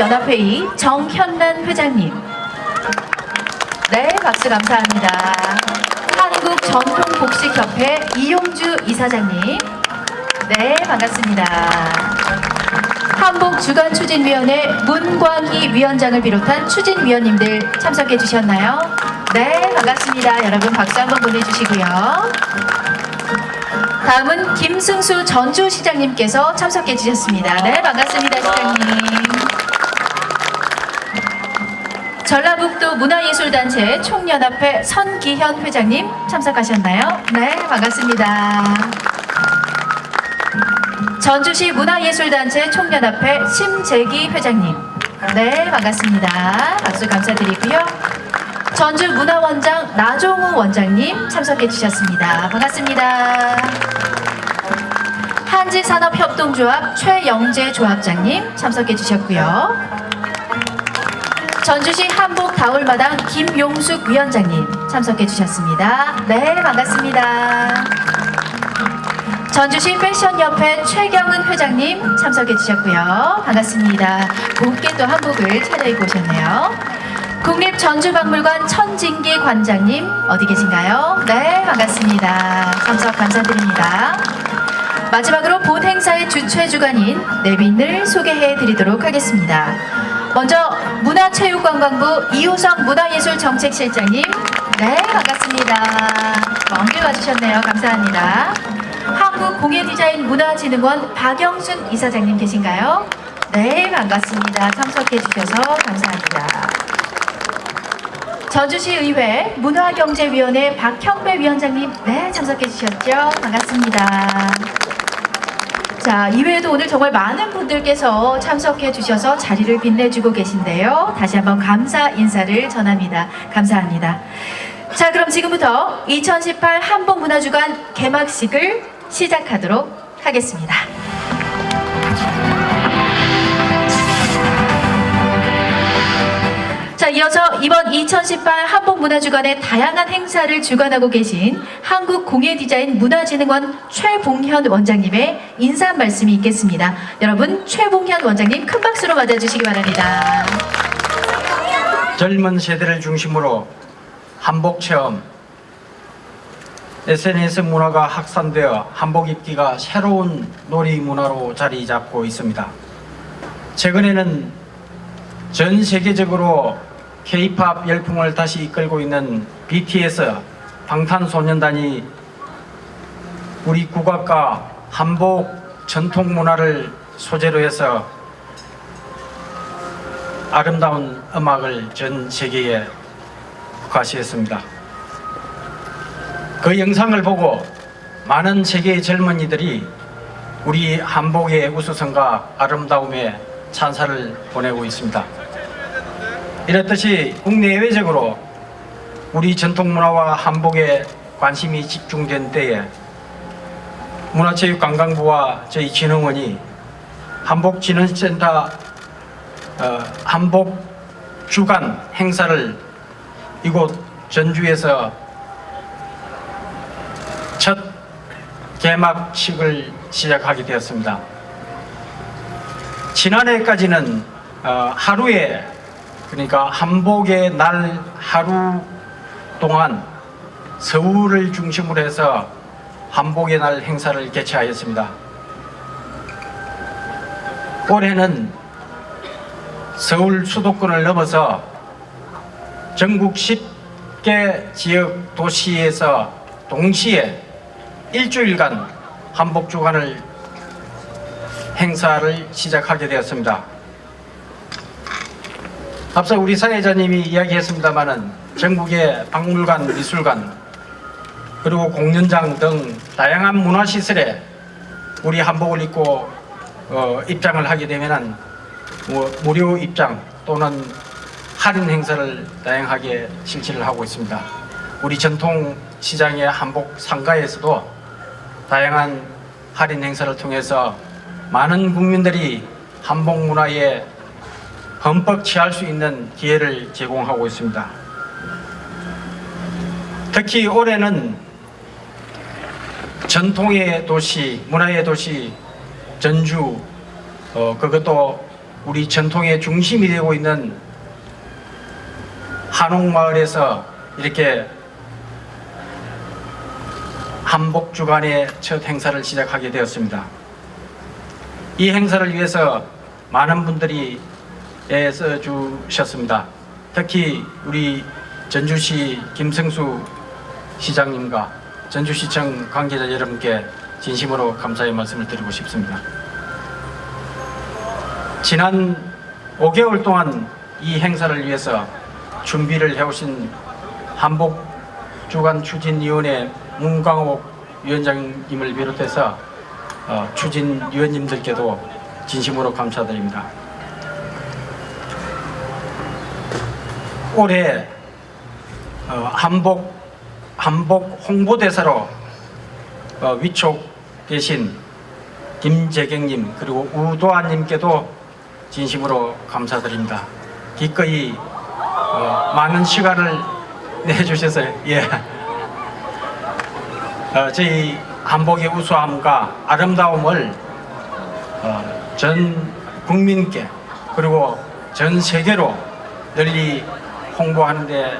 청년연합회의 정현란 회장님. 네, 박수 감사합니다. 한국 전통복식협회 이용주 이사장님. 네, 반갑습니다. 한복 주간 추진위원회 문광희 위원장을 비롯한 추진위원님들 참석해 주셨나요? 네, 반갑습니다. 여러분 박수 한번 보내주시고요. 다음은 김승수 전주시장님께서 참석해 주셨습니다. 네, 반갑습니다, 시장님. 전라북도 문화예술단체 총연합회 선기현 회장님 참석하셨나요? 네, 반갑습니다. 전주시 문화예술단체 총연합회 심재기 회장님. 네, 반갑습니다. 박수 감사드리고요. 전주 문화원장 나종우 원장님 참석해 주셨습니다. 반갑습니다. 한지산업협동조합 최영재 조합장님 참석해 주셨고요. 전주시 한복 다울마당 김용숙 위원장님 참석해 주셨습니다. 네, 반갑습니다. 전주시 패션협회 최경은 회장님 참석해 주셨고요. 반갑습니다. 곱게 또 한복을 차려입고 오셨네요. 국립전주박물관 천진기 관장님 어디 계신가요? 네, 반갑습니다. 참석 감사드립니다. 마지막으로 본 행사의 주최 주관인 내빈을 소개해 드리도록 하겠습니다. 먼저 문화체육관광부 이호성 문화예술정책실장님, 네 반갑습니다. 먼길 와주셨네요. 감사합니다. 한국공예디자인문화진흥원 박영순 이사장님 계신가요? 네 반갑습니다. 참석해 주셔서 감사합니다. 전주시의회 문화경제위원회 박형배 위원장님, 네 참석해 주셨죠? 반갑습니다. 자, 이외에도 오늘 정말 많은 분들께서 참석해 주셔서 자리를 빛내주고 계신데요. 다시 한번 감사 인사를 전합니다. 감사합니다. 자, 그럼 지금부터 2018 한복문화주간 개막식을 시작하도록 하겠습니다. 이어서 이번 2018 한복문화주간의 다양한 행사를 주관하고 계신 한국공예디자인 문화진흥원 최봉현 원장님의 인사 말씀이 있겠습니다. 여러분, 최봉현 원장님 큰 박수로 맞아주시기 바랍니다. 젊은 세대를 중심으로 한복 체험, SNS 문화가 확산되어 한복 입기가 새로운 놀이 문화로 자리 잡고 있습니다. 최근에는 전 세계적으로 K-팝 열풍을 다시 이끌고 있는 BTS 방탄소년단이 우리 국악과 한복 전통 문화를 소재로 해서 아름다운 음악을 전 세계에 과시했습니다. 그 영상을 보고 많은 세계의 젊은이들이 우리 한복의 우수성과 아름다움에 찬사를 보내고 있습니다. 이렇듯이 국내외적으로 우리 전통문화와 한복에 관심이 집중된 때에 문화체육관광부와 저희 진흥원이 한복진흥센터 어, 한복 주간 행사를 이곳 전주에서 첫 개막식을 시작하게 되었습니다. 지난해까지는 어, 하루에 그러니까 한복의 날 하루 동안 서울을 중심으로 해서 한복의 날 행사를 개최하였습니다. 올해는 서울 수도권을 넘어서 전국 10개 지역 도시에서 동시에 일주일간 한복 주간을 행사를 시작하게 되었습니다. 앞서 우리 사회자님이 이야기했습니다마는 전국의 박물관, 미술관 그리고 공연장 등 다양한 문화시설에 우리 한복을 입고 어, 입장을 하게 되면은 뭐 무료 입장 또는 할인 행사를 다양하게 실시를 하고 있습니다. 우리 전통 시장의 한복 상가에서도 다양한 할인 행사를 통해서 많은 국민들이 한복 문화에 흠뻑 취할 수 있는 기회를 제공하고 있습니다. 특히 올해는 전통의 도시, 문화의 도시 전주 어, 그것도 우리 전통의 중심이 되고 있는 한옥마을에서 이렇게 한복 주간의 첫 행사를 시작하게 되었습니다. 이 행사를 위해서 많은 분들이 애써 주셨습니다. 특히 우리 전주시 김승수 시장님과 전주시청 관계자 여러분께 진심으로 감사의 말씀을 드리고 싶습니다. 지난 5개월 동안 이 행사를 위해서 준비를 해오신 한복 주간 추진위원회 문광옥 위원장님을 비롯해서 어, 추진위원님들께도 진심으로 감사드립니다. 올해 어, 한복 한복 홍보대사로 어, 위촉 되신 김재경님 그리고 우도아님께도 진심으로 감사드립니다. 기꺼이 어, 많은 시간을 내주셔서 예. 어, 저희 한복의 우수함과 아름다움을 어, 전 국민께 그리고 전 세계로 널리 홍보하는데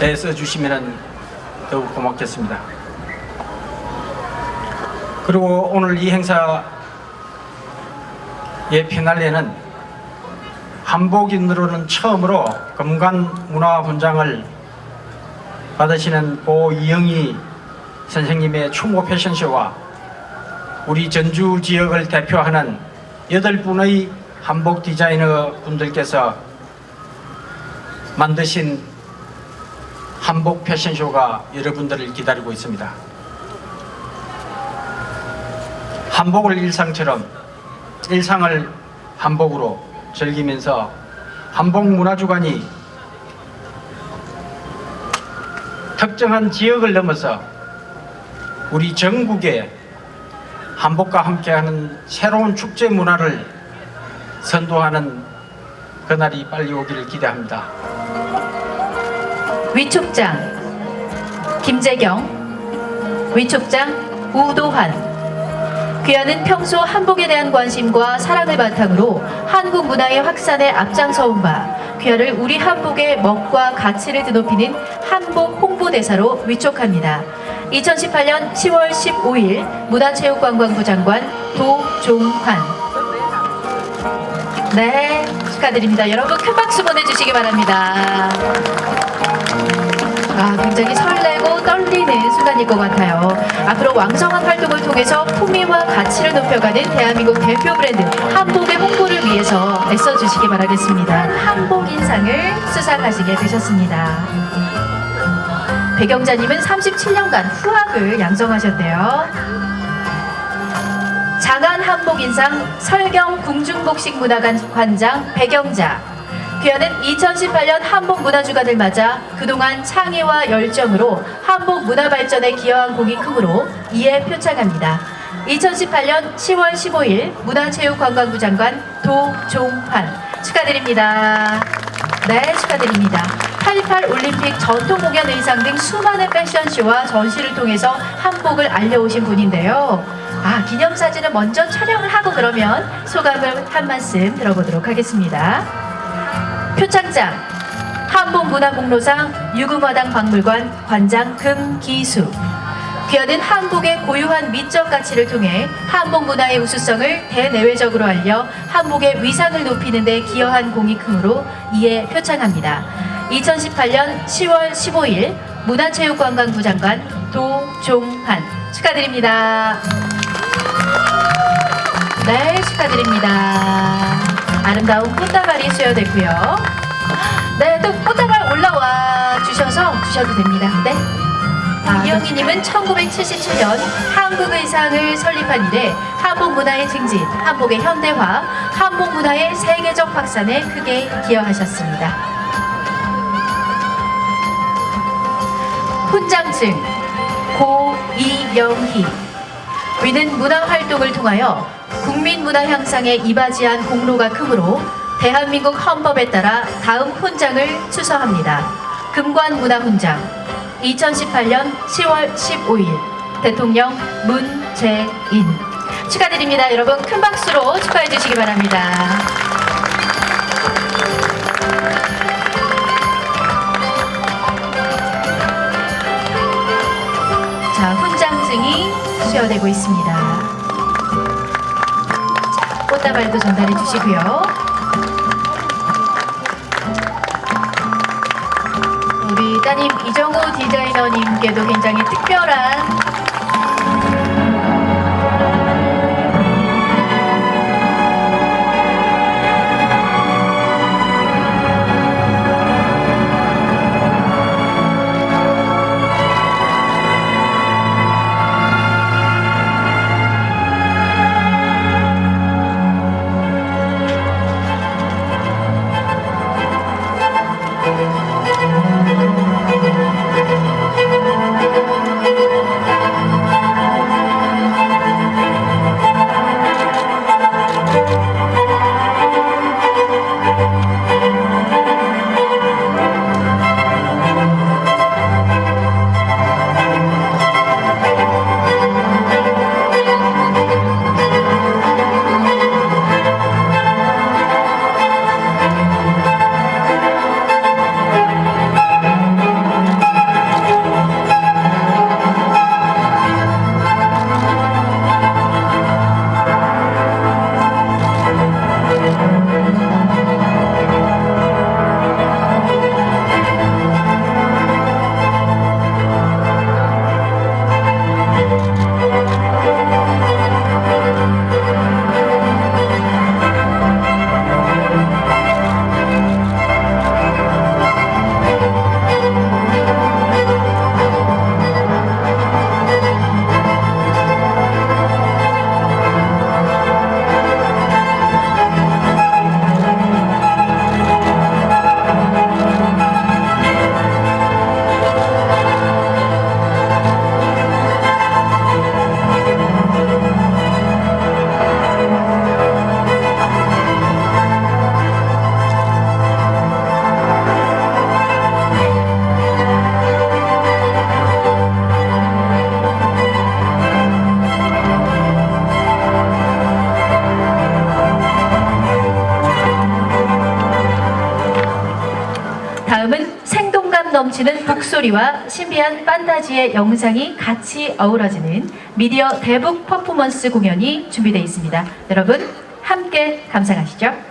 애써 주시면 더욱 고맙겠습니다. 그리고 오늘 이 행사의 피날레는 한복인으로는 처음으로 금관문화훈장을 받으시는 고 이영희 선생님의 추모 패션쇼와 우리 전주 지역을 대표하는 여덟 분의 한복 디자이너 분들께서 만드신 한복 패션쇼가 여러분들을 기다리고 있습니다. 한복을 일상처럼 일상을 한복으로 즐기면서 한복 문화주간이 특정한 지역을 넘어서 우리 전국에 한복과 함께하는 새로운 축제 문화를 선도하는 그날이 빨리 오기를 기대합니다. 위촉장 김재경, 위촉장 우도환. 귀하는 평소 한복에 대한 관심과 사랑을 바탕으로 한국 문화의 확산에 앞장서온 바 귀하를 우리 한복의 멋과 가치를 드높이는 한복 홍보대사로 위촉합니다. 2018년 10월 15일 문화체육관광부 장관 도종환 네 축하드립니다. 여러분 큰 박수 보내주시기 바랍니다. 아, 굉장히 설레고 떨리는 순간일 것 같아요. 앞으로 왕성한 활동을 통해서 품위와 가치를 높여가는 대한민국 대표 브랜드 한복의 홍보를 위해서 애써주시기 바라겠습니다. 한복 인상을 수상하시게 되셨습니다. 배경자님은 37년간 후학을 양성하셨대요. 장안 한복 인상 설경 궁중복식문화관 관장 배경자 귀하는 2018년 한복 문화주간을 맞아 그동안 창의와 열정으로 한복 문화 발전에 기여한 공이 크므로 이에 표창합니다. 2018년 10월 15일 문화체육관광부 장관 도종환 축하드립니다. 네, 축하드립니다. 88 올림픽 전통 공연 의상 등 수많은 패션쇼와 전시를 통해서 한복을 알려오신 분인데요. 아, 기념사진을 먼저 촬영을 하고 그러면 소감을 한 말씀 들어보도록 하겠습니다. 표창장 한복문화공로상 유구마당 박물관 관장 금기수 귀하는 한복의 고유한 미적 가치를 통해 한복 문화의 우수성을 대내외적으로 알려 한복의 위상을 높이는 데 기여한 공이 크므로 이에 표창합니다. 2018년 10월 15일 문화체육관광부 장관 도종환 축하드립니다. 네, 축하드립니다. 아름다운 꽃다발이 수여됐고요. 네, 또 꽃다발 올라와 주셔서 주셔도 됩니다. 네. 아, 이영희님은 1977년 한국 의상을 설립한 이래 한복 문화의 증진, 한복의 현대화, 한복 문화의 세계적 확산에 크게 기여하셨습니다. 훈장증 고이영희 위는 문화 활동을 통하여 국민 문화 향상에 이바지한 공로가 크므로 대한민국 헌법에 따라 다음 훈장을 추서합니다. 금관 문화 훈장 2018년 10월 15일 대통령 문재인 축하드립니다. 여러분 큰 박수로 축하해 주시기 바랍니다. 자, 훈장증이 수여되고 있습니다. 자, 꽃다발도 전달해 주시고요. 우리 따님 이정우 디자이너님께도 굉장히 특별한 북소리와 신비한 판타지의 영상이 같이 어우러지는 미디어 대북 퍼포먼스 공연이 준비되어 있습니다. 여러분 함께 감상하시죠.